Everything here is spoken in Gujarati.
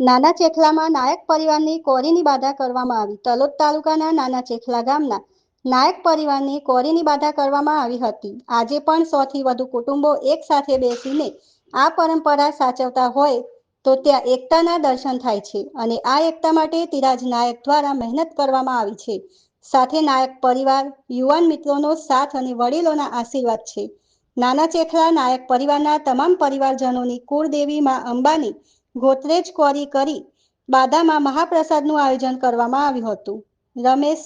નાના ચેખલામાં નાયક પરિવારની કોરીની બાધા કરવામાં આવી. તલોદ તાલુકાના નાના ચેખલા ગામના નાયક પરિવારની કોરીની બાધા કરવામાં આવી હતી. આજે પણ સોથી વધુ કુટુંબો એક સાથે બેસીને આ પરંપરા સાચવતા હોય તો ત્યાં એકતાના દર્શન થાય છે અને આ એકતા માટે તિરાજ નાયક દ્વારા મહેનત કરવામાં આવી છે. સાથે નાયક પરિવાર, યુવાન મિત્રોનો સાથ અને વડીલોના આશીર્વાદ છે. નાના ચેખલા નાયક પરિવારના તમામ પરિવારજનોની કુળદેવી માં અંબાની ગોત્રેજ કોરી કરી બાદામાં મહાપ્રસાદનું આયોજન કરવામાં આવ્યું હતું. રમેશ